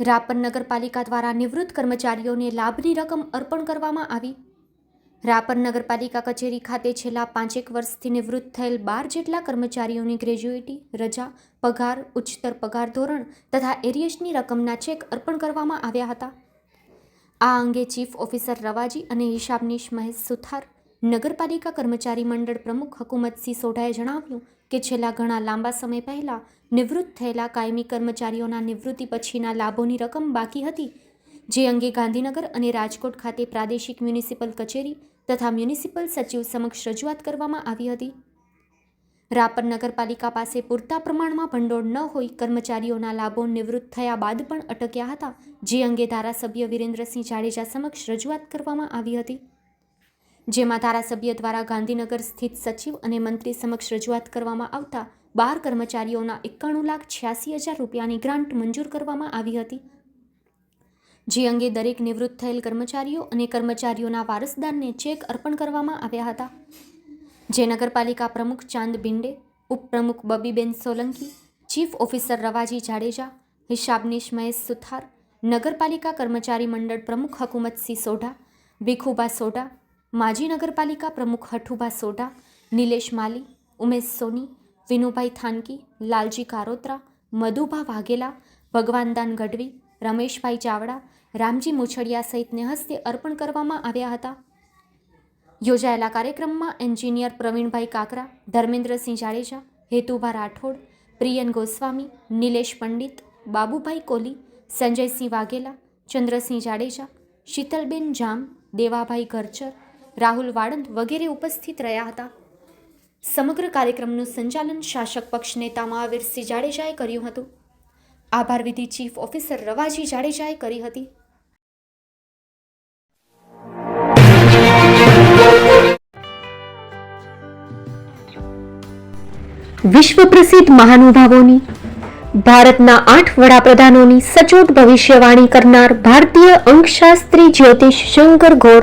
રાપર નગરપાલિકા દ્વારા નિવૃત્ત કર્મચારીઓને લાભની રકમ અર્પણ કરવામાં આવી. રાપર નગરપાલિકા કચેરી ખાતે છેલ્લા પાંચેક વર્ષથી નિવૃત્ત થયેલ બાર જેટલા કર્મચારીઓની ગ્રેજ્યુએટી, રજા, પગાર, ઉચ્ચતર પગાર ધોરણ તથા એરિયસની રકમના ચેક અર્પણ કરવામાં આવ્યા હતા. આ અંગે ચીફ ઓફિસર રવાજી અને હિસાબનીશ મહેશ સુથાર, નગરપાલિકા કર્મચારી મંડળ પ્રમુખ હકુમતસિંહ સોઢાએ જણાવ્યું કે છેલ્લા ઘણા લાંબા સમય પહેલાં નિવૃત્ત થયેલા કાયમી કર્મચારીઓના નિવૃત્તિ પછીના લાભોની રકમ બાકી હતી, જે અંગે ગાંધીનગર અને રાજકોટ ખાતે પ્રાદેશિક મ્યુનિસિપલ કચેરી તથા મ્યુનિસિપલ સચિવ સમક્ષ રજૂઆત કરવામાં આવી હતી. રાપર નગરપાલિકા પાસે પૂરતા પ્રમાણમાં ભંડોળ ન હોય કર્મચારીઓના લાભો નિવૃત્ત થયા બાદ પણ અટક્યા હતા, જે અંગે ધારાસભ્ય વિરેન્દ્રસિંહ જાડેજા સમક્ષ રજૂઆત કરવામાં આવી હતી. જેમાં ધારાસભ્ય દ્વારા ગાંધીનગર સ્થિત સચિવ અને મંત્રી સમક્ષ રજૂઆત કરવામાં આવતા બાર કર્મચારીઓના એકાણું લાખ છ્યાસી હજાર રૂપિયાની ગ્રાન્ટ મંજૂર કરવામાં આવી હતી. જે અંગે દરેક નિવૃત્ત થયેલ કર્મચારીઓ અને કર્મચારીઓના વારસદારને ચેક અર્પણ કરવામાં આવ્યા હતા. જે નગરપાલિકા પ્રમુખ ચાંદ બિંડે, ઉપપ્રમુખ બબીબેન સોલંકી, ચીફ ઓફિસર રવાજી જાડેજા, હિસાબનીશ મહેશ સુથાર, નગરપાલિકા કર્મચારી મંડળ પ્રમુખ હકુમતસિંહ સોઢા ભીખુબા સોઢા માજી નગરપાલિકા પ્રમુખ હઠુભા સોઢા, નિલેશ માલી, ઉમેશ સોની, વિનુભાઈ થાનકી, લાલજી કારોત્રા, મધુભા વાઘેલા, ભગવાનદાન ગઢવી, રમેશભાઈ ચાવડા, રામજી મુછડિયા સહિતને હસ્તે અર્પણ કરવામાં આવ્યા હતા. યોજાયેલા કાર્યક્રમમાં એન્જિનિયર પ્રવીણભાઈ કાકરા, ધર્મેન્દ્રસિંહ જાડેજા, હેતુભા રાઠોડ, પ્રિયન ગોસ્વામી, નિલેશ પંડિત, બાબુભાઈ કોલી, સંજયસિંહ વાઘેલા, ચંદ્રસિંહ જાડેજા, શીતલબેન જામ, દેવાભાઈ ગરચર રાહુલ વાળંદ વગેરે ઉપસ્થિત રહ્યા હતા. સમગ્ર કાર્યક્રમનું સંચાલન શાસક પક્ષ નેતા મહાવીરસિંહ જાડેજાએ કર્યું હતું. આભાર વિધિ ચીફ ઓફિસર રવાજી જાડેજાએ કરી હતી. વિશ્વ પ્રસિદ્ધ મહાનુભાવોની, ભારતના આઠ વડાપ્રધાનોની સચોટ ભવિષ્યવાણી કરનાર ભારતીય અંકશાસ્ત્રી જ્યોતિષ શંકર ગોર